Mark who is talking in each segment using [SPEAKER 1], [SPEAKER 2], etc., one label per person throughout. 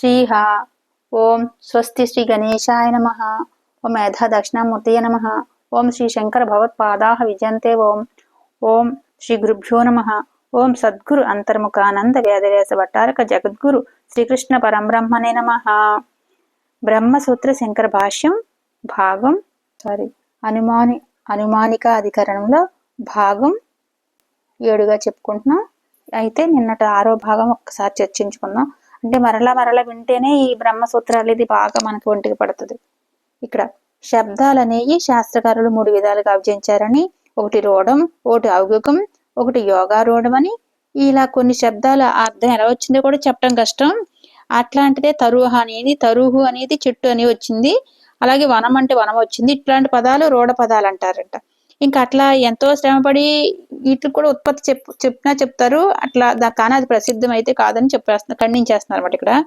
[SPEAKER 1] శ్రీహ. ఓం స్వస్తి శ్రీ గణేశాయ నమ. ఓం మేధా దక్షిణామూర్తయ నమ. ఓం శ్రీ శంకర భగవత్పాదా విజయంతే ఓం. ఓం శ్రీ గురుభ్యో నమ. ఓం సద్గురు అంతర్ముఖానంద వేదవ్యాస భట్టారక జగద్గురు శ్రీకృష్ణ పరంబ్రహ్మనే నమ. బ్రహ్మసూత్ర శంకర భాష్యం భాగం సారీ అనుమాని అనుమానిక అధికరణంలో భాగం ఏడుగా చెప్పుకుంటున్నాం. అయితే నిన్నటి ఆరో భాగం ఒక్కసారి చర్చించుకుందాం. అంటే మరలా మరలా వింటేనే ఈ బ్రహ్మసూత్రాలు ఇది బాగా మనకి ఒంటికి పడుతుంది. ఇక్కడ శబ్దాలు అనేవి శాస్త్రకారులు మూడు విధాలుగా విభజించారని ఒకటి రోడం ఒకటి ఔగికం ఒకటి యోగా రోడం అని. ఇలా కొన్ని శబ్దాల అర్థం ఎలా వచ్చిందో కూడా చెప్పడం కష్టం. అట్లాంటిదే తరుహ అనేది తరుహు అనేది చెట్టు అని వచ్చింది. అలాగే వనం అంటే వనం వచ్చింది. ఇట్లాంటి పదాలు రోడ పదాలు అంటారంట. ఇంకా అట్లా ఎంతో శ్రమపడి వీటికి కూడా ఉత్పత్తి చెప్ చెప్పినా చెప్తారు. అట్లా దా- కానీ అది ప్రసిద్ధం అయితే కాదని చెప్పేస్తున్నారు ఖండించేస్తున్నారు అనమాట ఇక్కడ.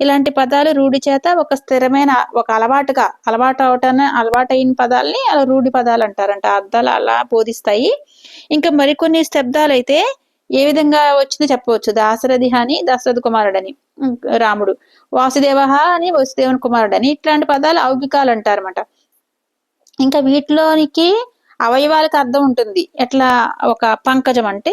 [SPEAKER 1] ఇలాంటి పదాలు రూఢి చేత ఒక స్థిరమైన ఒక అలవాటుగా అలవాటు అవటాన్ని అలవాటైన పదాలని అలా రూఢి పదాలు అంటారంట. అర్థాలు అలా బోధిస్తాయి. ఇంకా మరికొన్ని శబ్దాలు అయితే ఏ విధంగా వచ్చిందో చెప్పవచ్చు. దాశరథి అని దశరథ కుమారుడని రాముడు. వాసుదేవ అని వసుదేవుని కుమారుడని ఇట్లాంటి పదాలు ఔగికాలు అంటారన్నమాట. ఇంకా వీటిలోనికి అవయవాలకు అర్థం ఉంటుంది. ఎట్లా? ఒక పంకజం అంటే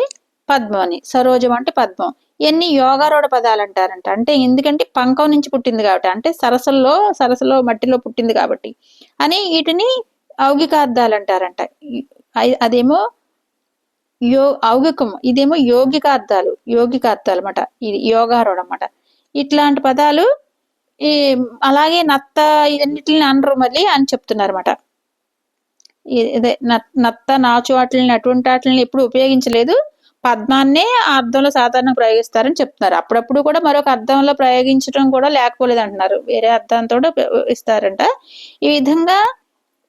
[SPEAKER 1] పద్మం అని సరోజం అంటే పద్మం. ఇవన్నీ యోగారూఢ పదాలు అంటారంట అంటే ఎందుకంటే పంకం నుంచి పుట్టింది కాబట్టి అంటే సరస్సుల్లో సరస్సులో మట్టిలో పుట్టింది కాబట్టి అని వీటిని ఔగికార్థాలు అంటారంట అదేమో యో ఔగికం ఇదేమో యోగికార్థాలు యోగికార్థాలు అనమాట ఇది యోగారూఢ అన్నమాట. ఇట్లాంటి పదాలు ఈ అలాగే నత్త ఇవన్నిటిని అనరు మళ్ళీ అని చెప్తున్నారు అనమాట ఇదే నత్త నాచు వాటిని అటువంటి వాటిని ఎప్పుడు ఉపయోగించలేదు. పద్మాన్నే ఆ అర్థంలో సాధారణంగా ప్రయోగిస్తారని చెప్తున్నారు. అప్పుడప్పుడు కూడా మరొక అర్థంలో ప్రయోగించడం కూడా లేకపోలేదు అంటున్నారు వేరే అర్థంతో ఇస్తారంట ఈ విధంగా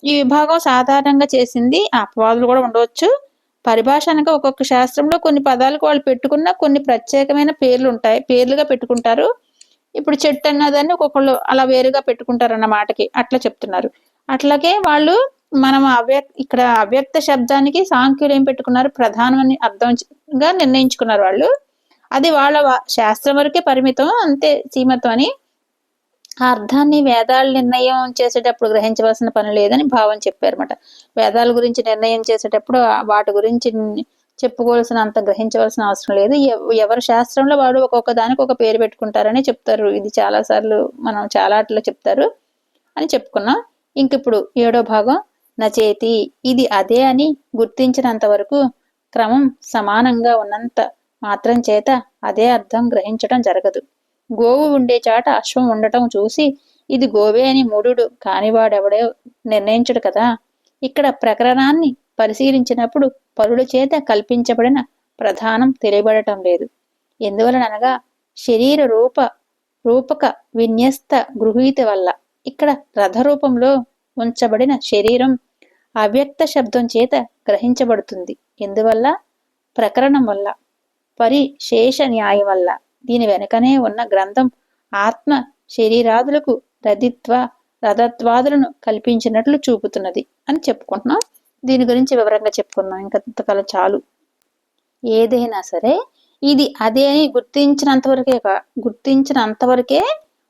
[SPEAKER 1] ఈ విభాగం సాధారణంగా చేసింది అపవాదులు కూడా ఉండవచ్చు. పరిభాష అనగా ఒక్కొక్క శాస్త్రంలో కొన్ని పదాలకు వాళ్ళు పెట్టుకున్న కొన్ని ప్రత్యేకమైన పేర్లు ఉంటాయి. పేర్లుగా పెట్టుకుంటారు. ఇప్పుడు చెట్టు అన్నదాన్ని ఒక్కొక్కళ్ళు అలా వేరుగా పెట్టుకుంటారు అన్న మాటకి అట్లా చెప్తున్నారు. అట్లాగే వాళ్ళు మనం అవ్యక్ ఇక్కడ అవ్యక్త శబ్దానికి సాంఖ్యులు ఏం పెట్టుకున్నారు? ప్రధానమని అర్థంగా నిర్ణయించుకున్నారు వాళ్ళు. అది వాళ్ళ శాస్త్రం వరకే పరిమితం అంతే సీమతం అని. ఆ అర్థాన్ని వేదాలు నిర్ణయం చేసేటప్పుడు గ్రహించవలసిన పని లేదని భావం చెప్పారన్నమాట. వేదాల గురించి నిర్ణయం చేసేటప్పుడు వాటి గురించి చెప్పుకోవాల్సిన అంత గ్రహించవలసిన అవసరం లేదు. ఎవరి శాస్త్రంలో వాడు ఒక్కొక్క దానికి ఒక పేరు పెట్టుకుంటారని చెప్తారు. ఇది చాలా సార్లు మనం చాలా అట్లా చెప్తారు అని చెప్పుకున్నాం. ఇంక ఇప్పుడు ఏడో భాగం. చేతి ఇది అదే అని గుర్తించినంత వరకు క్రమం సమానంగా ఉన్నంత మాత్రం చేత అదే అర్థం గ్రహించటం జరగదు. గోవు ఉండే చాట అశ్వం ఉండటం చూసి ఇది గోవే అని మూఢుడు కానివాడెవడో నిర్ణయించడు కదా. ఇక్కడ ప్రకరణాన్ని పరిశీలించినప్పుడు పరుడు చేత కల్పించబడిన ప్రధానం తెలియబడటం లేదు. ఎందువలనగా శరీర రూప రూపక విన్యస్త గృహీత వల్ల ఇక్కడ రథ రూపంలో ఉంచబడిన శరీరం అవ్యక్త శబ్దం చేత గ్రహించబడుతుంది. ఎందువల్ల? ప్రకరణం వల్ల. పరిశేష న్యాయం వల్ల. దీని వెనుకనే ఉన్న గ్రంథం ఆత్మ శరీరాదులకు రదిత్వ రథత్వాదులను కల్పించినట్లు చూపుతున్నది అని చెప్పుకుంటున్నాం. దీని గురించి వివరంగా చెప్పుకున్నాం ఇంకంతకాలం చాలు. ఏదైనా సరే ఇది అదే అని గుర్తించినంతవరకే గుర్తించినంతవరకే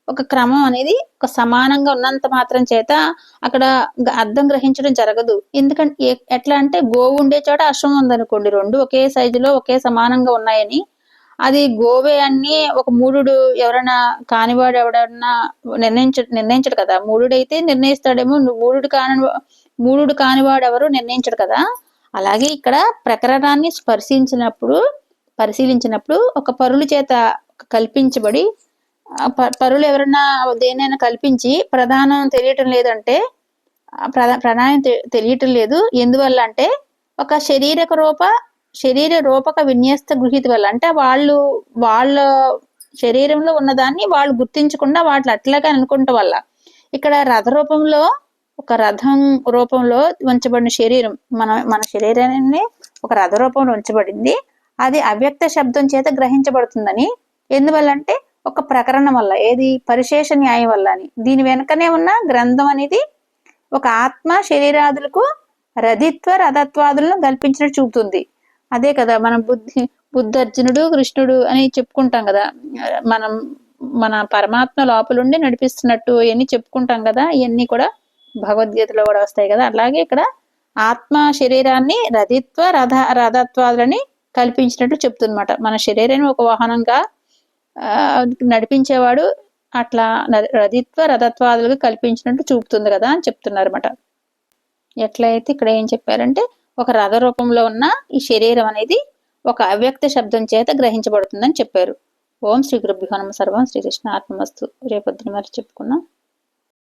[SPEAKER 1] ఒక క్రమం అనేది ఒక సమానంగా ఉన్నంత మాత్రం చేత అక్కడ గ- అర్థం గ్రహించడం జరగదు. ఎందుకంటే ఎట్లా అంటే గోవు ఉండే చోట అశ్వం ఉందనుకోండి రెండు ఒకే సైజులో ఒకే సమానంగా ఉన్నాయని. అది గోవే అన్ని ఒక మూడు ఎవరైనా కానివాడు ఎవడన్నా నిర్ణయించ నిర్ణయించడు కదా. మూడుడైతే నిర్ణయిస్తాడేమో నువ్వు కాని మూడు కానివాడు ఎవరు నిర్ణయించడు కదా. అలాగే ఇక్కడ ప్రకరణాన్ని స్పర్శించినప్పుడు పరిశీలించినప్పుడు ఒక పరుల చేత కల్పించబడి పరులు ఎవరన్నా దేనైనా కల్పించి ప్రధానం తెలియటం లేదంటే ఆ ప్రధా తె- తెలియటం లేదు. ఎందువల్ల అంటే ఒక శరీరక రూప శరీర రూపక విన్యస్త గృహీత వల్ల. అంటే వాళ్ళు వాళ్ళ శరీరంలో ఉన్నదాన్ని వాళ్ళు గుర్తించకుండా వాటిని అట్లాగే అనుకుంటం వల్ల. ఇక్కడ రథ రూపంలో ఒక రథం రూపంలో ఉంచబడిన శరీరం మన మన శరీరాన్ని ఒక రథ రూపంలో ఉంచబడింది. అది అవ్యక్త శబ్దం చేత గ్రహించబడుతుందని. ఎందువల్ల అంటే ఒక ప్రకరణం వల్ల ఏది? పరిశేష న్యాయం వల్ల అని. దీని వెనుకనే ఉన్న గ్రంథం అనేది ఒక ఆత్మ శరీరాదులకు రథిత్వ రథత్వాదులను కల్పించినట్టు చూపుతుంది. అదే కదా మనం బుద్ధి బుద్ధర్జునుడు కృష్ణుడు అని చెప్పుకుంటాం కదా. మనం మన పరమాత్మ లోపలుండి నడిపిస్తున్నట్టు ఇవన్నీ చెప్పుకుంటాం కదా ఇవన్నీ కూడా భగవద్గీతలో కూడా వస్తాయి కదా. అలాగే ఇక్కడ ఆత్మ శరీరాన్ని రథిత్వ రథ రథత్వాలని కల్పించినట్లు చెప్తుందన్నమాట. మన శరీరాన్ని ఒక వాహనంగా నడిపించేవాడు అట్లా రధిత్వ రథిత్వ రథత్వాదులుగా కల్పించినట్టు చూపుతుంది కదా అని చెప్తున్నారు అనమాట ఎట్లయితే ఇక్కడ ఏం చెప్పారంటే ఒక రథ రూపంలో ఉన్న ఈ శరీరం అనేది ఒక అవ్యక్త శబ్దం చేత గ్రహించబడుతుందని చెప్పారు. ఓం శ్రీ గురుభ్యో నమ సర్వం శ్రీకృష్ణ ఆత్మస్తు రేపొద్దున మరి చెప్పుకున్నాం